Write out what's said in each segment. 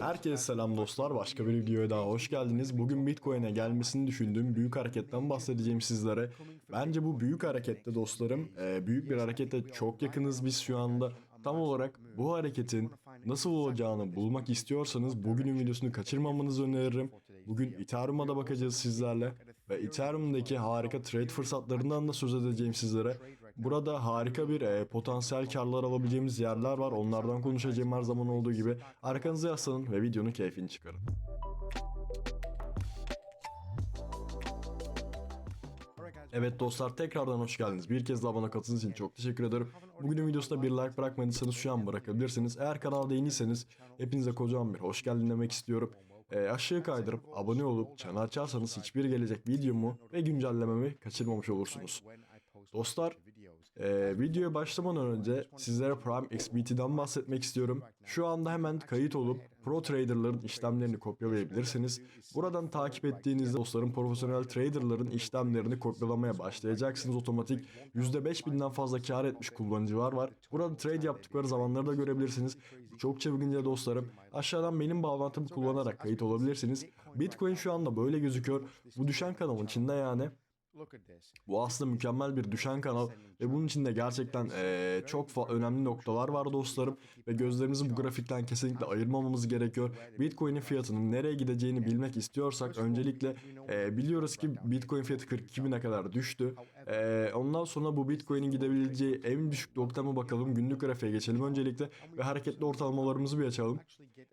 Herkese selam dostlar. Başka bir videoya daha hoş geldiniz. Bugün Bitcoin'e gelmesini düşündüğüm büyük hareketten bahsedeceğim sizlere. Bence bu büyük harekette dostlarım, e, büyük bir harekete çok yakınız biz şu anda. Tam olarak bu hareketin nasıl olacağını bulmak istiyorsanız bugünün videosunu kaçırmamanızı öneririm. Bugün Ethereum'a da bakacağız sizlerle ve Ethereum'daki harika trade fırsatlarından da söz edeceğim sizlere. Burada harika bir e, potansiyel karlar alabileceğimiz yerler var. Onlardan konuşacağım her zaman olduğu gibi. Arkanıza yaslanın ve videonun keyfini çıkarın. Evet dostlar tekrardan hoş geldiniz. Bir kez daha bana katıldığınız için çok teşekkür ederim. Bugünün videosunda bir like bırakmadıysanız şu an bırakabilirsiniz. Eğer kanalda yeniyseniz hepinize kocaman bir hoş geldin demek istiyorum. E, aşağı kaydırıp abone olup çanı açarsanız hiçbir gelecek videomu ve güncellememi kaçırmamış olursunuz. Dostlar, e, videoya başlamadan önce sizlere Prime XBT'den bahsetmek istiyorum. Şu anda hemen kayıt olup pro traderların işlemlerini kopyalayabilirsiniz. Buradan takip ettiğinizde dostlarım profesyonel traderların işlemlerini kopyalamaya başlayacaksınız otomatik. %5000'den fazla kar etmiş kullanıcılar var. Burada trade yaptıkları zamanları da görebilirsiniz. Çok çılgınca dostlarım. Aşağıdan benim bağlantımı kullanarak kayıt olabilirsiniz. Bitcoin şu anda böyle gözüküyor. Bu düşen kanalın içinde yani. Bu aslında mükemmel bir düşen kanal ve bunun içinde gerçekten eee, çok önemli noktalar var dostlarım ve gözlerimizi bu grafikten kesinlikle ayırmamamız gerekiyor. Bitcoin'in fiyatının nereye gideceğini bilmek istiyorsak öncelikle eee, biliyoruz ki Bitcoin fiyatı 42 bine kadar düştü. Eee, ondan sonra bu Bitcoin'in gidebileceği en düşük nokta mı bakalım günlük grafiğe geçelim öncelikle ve hareketli ortalamalarımızı bir açalım.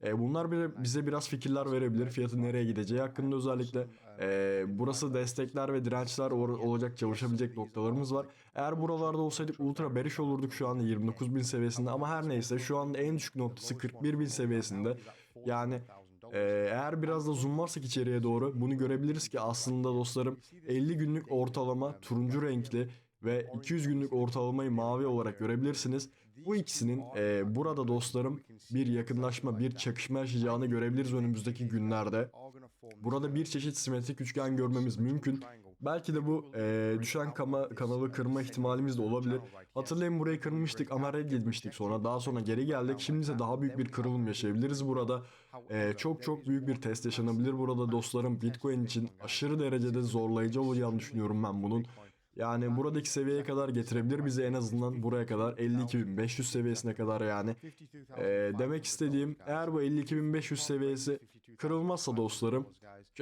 Eee, bunlar bile- bize biraz fikirler verebilir fiyatın nereye gideceği hakkında özellikle. Eee, burası destekler ve dirençler olacak çalışabilecek noktalarımız var. Eğer buralarda olsaydık ultra bearish olurduk şu anda 29.000 seviyesinde ama her neyse şu anda en düşük noktası 41.000 seviyesinde. Yani e, eğer biraz da zoomlarsak içeriye doğru bunu görebiliriz ki aslında dostlarım 50 günlük ortalama turuncu renkli ve 200 günlük ortalamayı mavi olarak görebilirsiniz. Bu ikisinin e, burada dostlarım bir yakınlaşma, bir çakışma yaşayacağını görebiliriz önümüzdeki günlerde. Burada bir çeşit simetrik üçgen görmemiz mümkün. Belki de bu e, düşen kama, kanalı kırma ihtimalimiz de olabilir. Hatırlayın burayı kırmıştık ama reddedilmiştik sonra. Daha sonra geri geldik. Şimdi ise daha büyük bir kırılım yaşayabiliriz burada. E, çok çok büyük bir test yaşanabilir burada dostlarım. Bitcoin için aşırı derecede zorlayıcı olacağını düşünüyorum ben bunun. Yani buradaki seviyeye kadar getirebilir bizi en azından buraya kadar 52.500 seviyesine kadar yani. Ee, demek istediğim eğer bu 52.500 seviyesi kırılmazsa dostlarım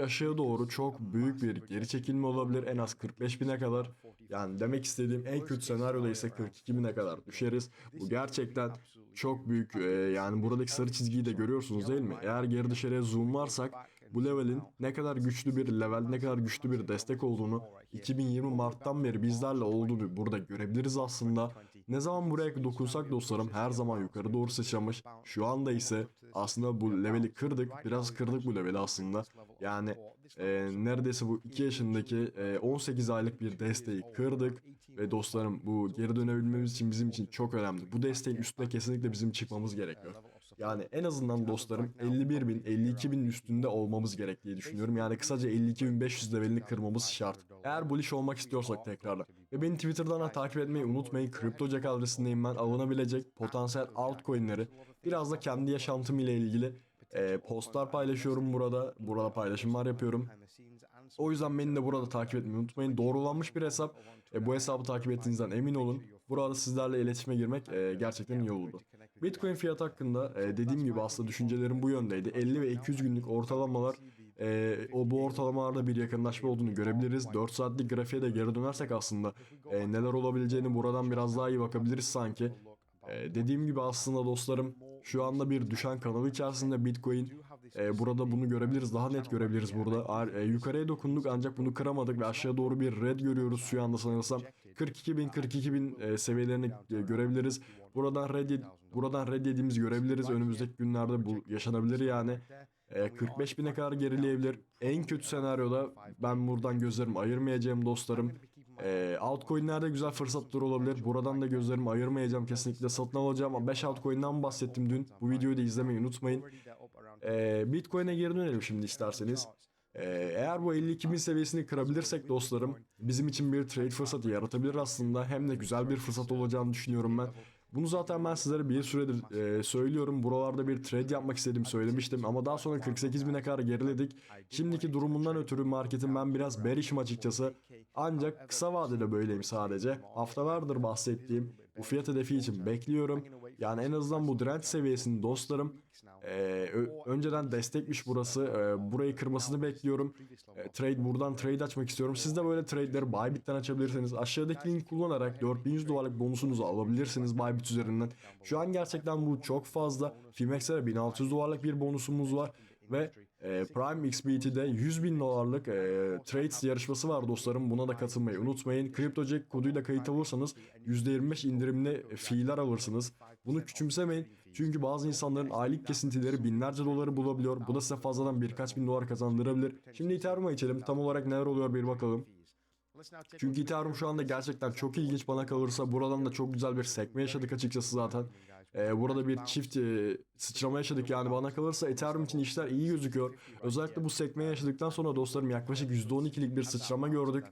aşağı doğru çok büyük bir geri çekilme olabilir en az 45.000'e kadar. Yani demek istediğim en kötü senaryoda ise 42.000'e kadar düşeriz. Bu gerçekten çok büyük e, yani buradaki sarı çizgiyi de görüyorsunuz değil mi? Eğer geri dışarıya zoomlarsak bu levelin ne kadar güçlü bir level ne kadar güçlü bir destek olduğunu 2020 Mart'tan beri bizlerle olduğunu burada görebiliriz aslında. Ne zaman buraya dokunsak dostlarım her zaman yukarı doğru sıçramış. Şu anda ise aslında bu leveli kırdık. Biraz kırdık bu leveli aslında. Yani e, neredeyse bu 2 yaşındaki e, 18 aylık bir desteği kırdık. Ve dostlarım bu geri dönebilmemiz için bizim için çok önemli. Bu desteğin üstüne kesinlikle bizim çıkmamız gerekiyor. Yani en azından dostlarım 51 bin 52 bin üstünde olmamız gerektiği düşünüyorum. Yani kısaca 52.500 levelini kırmamız şart. Eğer bullish olmak istiyorsak tekrardan. Ve beni Twitter'dan da takip etmeyi unutmayın. CryptoJack adresindeyim ben. Alınabilecek potansiyel altcoin'leri biraz da kendi yaşantım ile ilgili e, postlar paylaşıyorum burada. Burada paylaşımlar yapıyorum. O yüzden beni de burada takip etmeyi unutmayın. Doğrulanmış bir hesap. E, bu hesabı takip ettiğinizden emin olun. Burada sizlerle iletişime girmek e, gerçekten iyi oldu. Bitcoin fiyatı hakkında e, dediğim gibi aslında düşüncelerim bu yöndeydi. 50 ve 200 günlük ortalamalar e, o bu ortalamalarda bir yakınlaşma olduğunu görebiliriz. 4 saatlik grafiğe de geri dönersek aslında e, neler olabileceğini buradan biraz daha iyi bakabiliriz sanki. Ee, dediğim gibi aslında dostlarım şu anda bir düşen kanal içerisinde Bitcoin e, burada bunu görebiliriz daha net görebiliriz burada. E, yukarıya dokunduk ancak bunu kıramadık ve aşağı doğru bir red görüyoruz şu anda sanırsam. 42 bin 42 bin e, seviyelerini e, görebiliriz. Buradan red buradan red yediğimizi görebiliriz. Önümüzdeki günlerde bu yaşanabilir yani. E, 45 bine kadar gerileyebilir. En kötü senaryoda ben buradan gözlerimi ayırmayacağım dostlarım. E, altcoin'lerde güzel fırsatlar olabilir. Buradan da gözlerimi ayırmayacağım. Kesinlikle satın alacağım. Ama 5 altcoin'den bahsettim dün. Bu videoyu da izlemeyi unutmayın. E, Bitcoin'e geri dönelim şimdi isterseniz. Ee, eğer bu 52 bin seviyesini kırabilirsek dostlarım bizim için bir trade fırsatı yaratabilir aslında. Hem de güzel bir fırsat olacağını düşünüyorum ben. Bunu zaten ben sizlere bir süredir e, söylüyorum. Buralarda bir trade yapmak istedim söylemiştim ama daha sonra 48 bine kadar geriledik. Şimdiki durumundan ötürü marketin ben biraz bearish'im açıkçası. Ancak kısa vadede böyleyim sadece. Haftalardır bahsettiğim bu fiyat hedefi için bekliyorum. Yani en azından bu direnç seviyesini dostlarım e, önceden destekmiş burası. E, burayı kırmasını bekliyorum. E, trade buradan trade açmak istiyorum. Siz de böyle trade'leri Bybit'ten açabilirsiniz. Aşağıdaki link kullanarak 4100 dolarlık bonusunuzu alabilirsiniz Bybit üzerinden. Şu an gerçekten bu çok fazla. Fimax'e 1600 dolarlık bir bonusumuz var ve e, Prime XBT'de 100 bin dolarlık e, trades yarışması var dostlarım. Buna da katılmayı unutmayın. CryptoJack koduyla kayıt alırsanız %25 indirimli fiiller alırsınız. Bunu küçümsemeyin. Çünkü bazı insanların aylık kesintileri binlerce doları bulabiliyor. Bu da size fazladan birkaç bin dolar kazandırabilir. Şimdi Ethereum'a geçelim. Tam olarak neler oluyor bir bakalım. Çünkü Ethereum şu anda gerçekten çok ilginç bana kalırsa. Buradan da çok güzel bir sekme yaşadık açıkçası zaten. Ee, burada bir çift e, sıçrama yaşadık yani bana kalırsa Ethereum için işler iyi gözüküyor. Özellikle bu sekmeyi yaşadıktan sonra dostlarım yaklaşık %12'lik bir sıçrama gördük.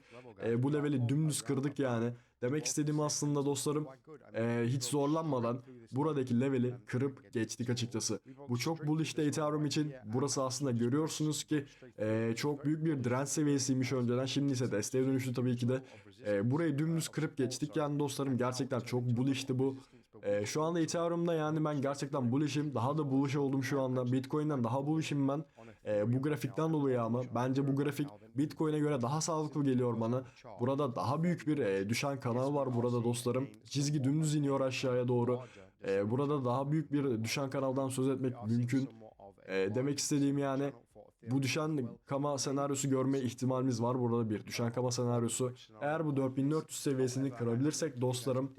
Ee, bu leveli dümdüz kırdık yani. Demek istediğim aslında dostlarım e, hiç zorlanmadan buradaki leveli kırıp geçtik açıkçası. Bu çok bullish'te Ethereum için. Burası aslında görüyorsunuz ki e, çok büyük bir direnç seviyesiymiş önceden. Şimdi ise desteğe dönüştü tabii ki de. E, burayı dümdüz kırıp geçtik yani dostlarım. Gerçekten çok bullish'ti bu. E, şu anda Ethereum'da yani ben gerçekten bullish'im. Daha da bullish oldum şu anda. Bitcoin'den daha bullish'im ben. E, bu grafikten dolayı ama bence bu grafik Bitcoin'e göre daha sağlıklı geliyor bana. Burada daha büyük bir e, düşen kanal var burada dostlarım. Çizgi dümdüz iniyor aşağıya doğru. E, burada daha büyük bir düşen kanaldan söz etmek mümkün. E, demek istediğim yani bu düşen kama senaryosu görme ihtimalimiz var. Burada bir düşen kama senaryosu. Eğer bu 4400 seviyesini kırabilirsek dostlarım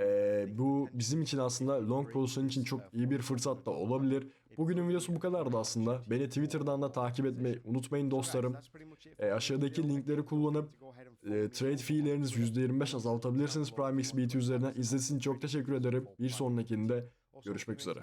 e, bu bizim için aslında long pozisyon için çok iyi bir fırsat da olabilir. Bugünün videosu bu kadardı aslında. Beni Twitter'dan da takip etmeyi unutmayın dostlarım. E, aşağıdaki linkleri kullanıp e, trade fee'lerinizi %25 azaltabilirsiniz Prime XBT üzerinden. İzlediğiniz için çok teşekkür ederim. Bir sonrakinde görüşmek üzere.